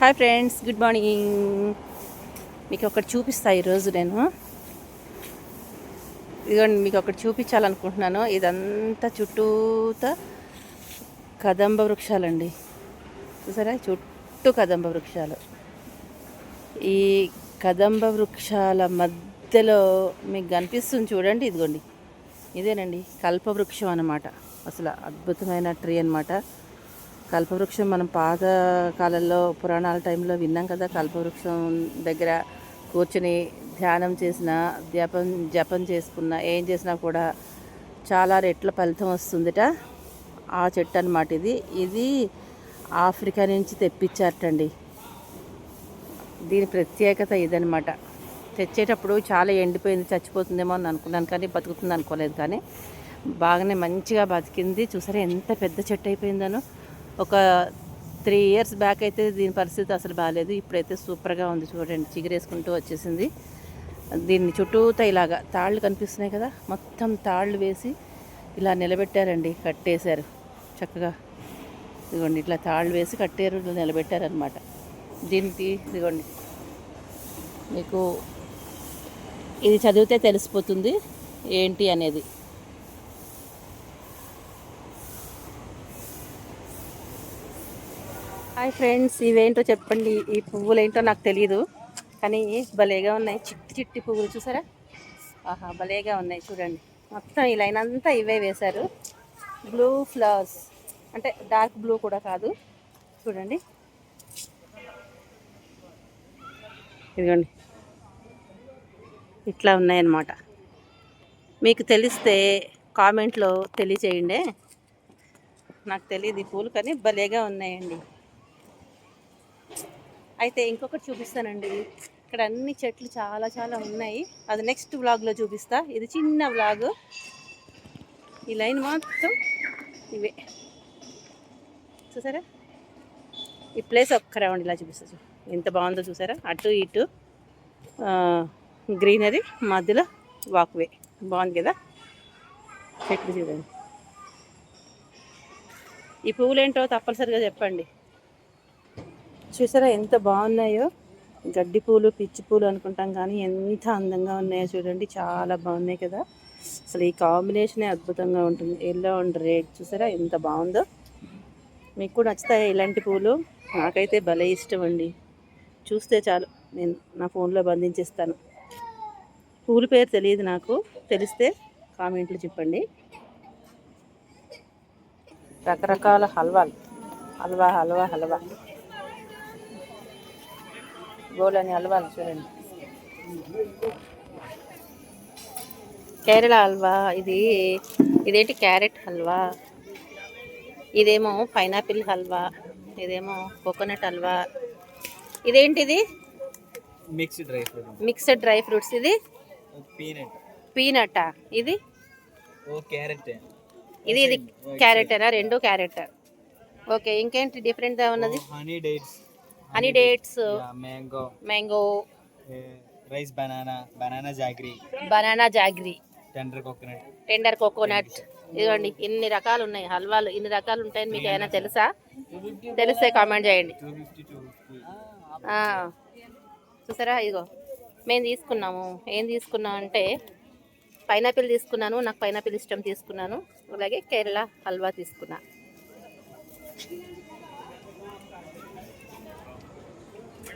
Hi friends good morning. మీకు ఒకటి చూపిస్తా ఈరోజు నేను. ఇదిగోండి మీకు ఒకటి చూపించాలనుకుంటున్నాను. ఇదంతా చుట్టూతా కదంబ వృక్షాలండి. చూసారా? చుట్టూ కదంబ వృక్షాలు. ఈ కదంబ వృక్షాల మధ్యలో మీకు కనిపిస్తుంది చూడండి ఇదిగోండి. ఇదేనండి కల్పవృక్షం అన్నమాట. అసలు అద్భుతమైన ట్రీ అనమాట కల్పవృక్షం మనం పాత కాలంలో పురాణాల టైంలో విన్నాం కదా కల్పవృక్షం దగ్గర కూర్చుని ధ్యానం చేసిన జపం జపం చేసుకున్న ఏం చేసినా కూడా చాలా రెట్ల ఫలితం వస్తుందిట. ఆ చెట్టు అనమాట ఇది. ఇది ఆఫ్రికా నుంచి తెప్పించారటండి. దీని ప్రత్యేకత ఇదనమాట తెచ్చేటప్పుడు చాలా ఎండిపోయింది చచ్చిపోతుందేమో అని అనుకున్నాను కానీ బతుకుతుంది అనుకోలేదు కానీ బాగానే మంచిగా బతికింది. చూసారా ఎంత పెద్ద చెట్టు అయిపోయిందనో. ఒక త్రీ ఇయర్స్ బ్యాక్ అయితే దీని పరిస్థితి అసలు బాగాలేదు ఇప్పుడైతే సూపర్గా ఉంది చూడండి. చిగురేసుకుంటూ వచ్చేసింది. దీన్ని చుట్టూతా ఇలాగా తాళ్ళు కనిపిస్తున్నాయి కదా. మొత్తం తాళ్ళు వేసి ఇలా నిలబెట్టారండి. కట్టేశారు. చక్కగా. ఇదిగోండి ఇట్లా తాళ్ళు వేసి కట్టారు ఇట్లా నిలబెట్టారనమాట దీనికి ఇదిగోండి. మీకు ఇది చదివితే తెలిసిపోతుంది ఏంటి అనేది. హాయ్ ఫ్రెండ్స్ ఇవేంటో చెప్పండి. ఈ పువ్వులు ఏంటో నాకు తెలియదు కానీ భలేగా ఉన్నాయి. చిట్టి చిట్టి పువ్వులు చూసారా? ఆహా భలేగా ఉన్నాయి. చూడండి. మొత్తం ఈ లైన్ అంతా ఇవే వేశారు. బ్లూ ఫ్లవర్స్ అంటే డార్క్ బ్లూ కూడా కాదు. చూడండి. ఇదిగోండి. ఇట్లా ఉన్నాయన్నమాట. మీకు తెలిస్తే కామెంట్లో తెలియచేయండి. నాకు తెలియదు ఈ పూలు కానీ భలేగా ఉన్నాయండి. అయితే ఇంకొకటి చూపిస్తానండి. ఇక్కడ అన్ని చెట్లు చాలా చాలా ఉన్నాయి. అది నెక్స్ట్ వ్లాగ్లో చూపిస్తా. ఇది చిన్న వ్లాగ్ ఈ లైన్ మొత్తం ఇవే. చూసారా? ఈ ప్లేస్ ఒక్క రౌండ్ ఇలా చూపిస్తా ఎంత బాగుందో చూసారా? అటు ఇటు గ్రీనరీ మధ్యలో వాక్వే బాగుంది కదా? చెట్లు చూడండి. ఈ పువ్వులు ఏంటో తప్పనిసరిగా చెప్పండి. చూసారా ఎంత బాగున్నాయో? గడ్డి పూలు పిచ్చి పూలు అనుకుంటాం కానీ ఎంత అందంగా ఉన్నాయో చూడండి. చాలా బాగున్నాయి కదా. అసలు ఈ కాంబినేషనే అద్భుతంగా ఉంటుంది. ఎల్లో అండ్ రెడ్ చూసారా ఎంత బాగుందో. మీకు కూడా నచ్చుతాయి ఇలాంటి పూలు? నాకైతే భలే ఇష్టం అండి. చూస్తే చాలు. నేను నా ఫోన్లో బంధించేస్తాను. పూల పేరు తెలియదు నాకు. తెలిస్తే కామెంట్లు చెప్పండి. రకరకాల హల్వాలు. హల్వా హల్వా హల్వా. గోలని హల్వాలు చూడండి. కేరళ హల్వా ఇది ఇదేంటి క్యారెట్ హల్వా ఇదేమో పైనాపిల్ హల్వా ఇదేమో కోకోనట్ హల్వా. ఇదేంటిది? Mixed dry fruit. Mixed dry fruits ఇది? పీనట్. పీనట్టా ఇది? ఓ క్యారెట్. ఇది ఇది క్యారెటేనా? రెండు క్యారెట్. ఓకే ఇంకేంటి డిఫరెంట్గా ఉన్నది? Honey dates. Honey dates mango mango rice banana banana jaggery banana jaggery tender coconut tender coconut ఇదిగోండి ఇన్ని రకాలు ఉన్నాయి హల్వాలు ఇన్ని రకాలు ఉంటాయని మీకు ఏమైనా తెలుసా? తెలిస్తే కామెంట్ చేయండి. చూసారా? ఇదిగో మేము తీసుకున్నాము. ఏం తీసుకున్నాం అంటే పైనాపిల్ తీసుకున్నాను నాకు పైనాపిల్ ఇష్టం తీసుకున్నాను. అలాగే కేరళ హల్వా తీసుకున్నా.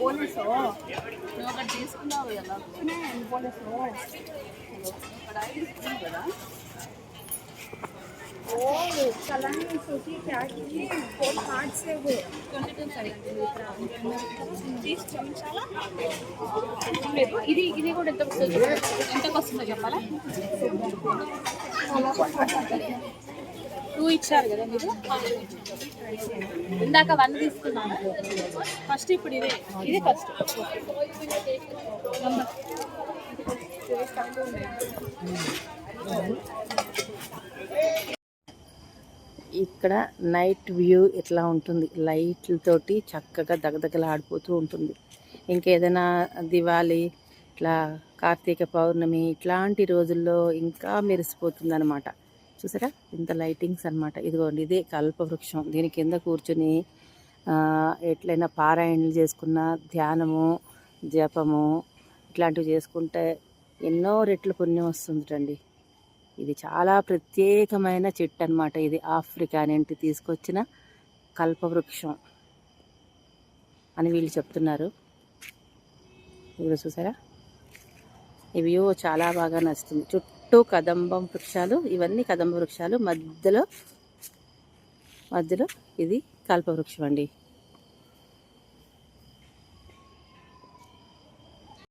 పోలీసు? నువ్వు పోలీసు? ఓ కళాని చూసి ప్యాకింగ్ ఫోర్ కార్డ్స్ ఇది ఇది కూడా ఎంత ఎంతకు వస్తుందో చెప్పాలా? టూ ఇచ్చారు కదా మీరు? ఇందాక వన్ తీసుకున్నాను. ఫస్ట్ ఇప్పుడు ఇదే. ఇదే ఫస్ట్ ఇక్కడ నైట్ వ్యూ ఇట్లా ఉంటుంది? లైట్లతోటి చక్కగా దగదగలాడిపోతూ ఉంటుంది. ఇంకేదైనా దివాళీ ఇట్లా కార్తీక పౌర్ణమి ఇట్లాంటి రోజుల్లో ఇంకా మెరిసిపోతుంది అనమాట చూసారా? ఇంత లైటింగ్స్ అన్నమాట. ఇదిగోండి ఇదే కల్పవృక్షం. దీని కింద కూర్చుని ఎట్లయినా పారాయణలు చేసుకున్న ధ్యానము జపము ఇట్లాంటివి చేసుకుంటే ఎన్నో రెట్లు పుణ్యం వస్తుందండి ఇది చాలా ప్రత్యేకమైన చెట్టు అనమాట ఇది ఆఫ్రికా నుండి తీసుకొచ్చిన కల్పవృక్షం అని వీళ్ళు చెప్తున్నారు. ఇప్పుడు చూసారా? ఈ వ్యూ చాలా బాగా నచ్చుతుంది. చుట్టూ కదంబం వృక్షాలు ఇవన్నీ కదంబ వృక్షాలు. మధ్యలో మధ్యలో ఇది కల్పవృక్షం అండి.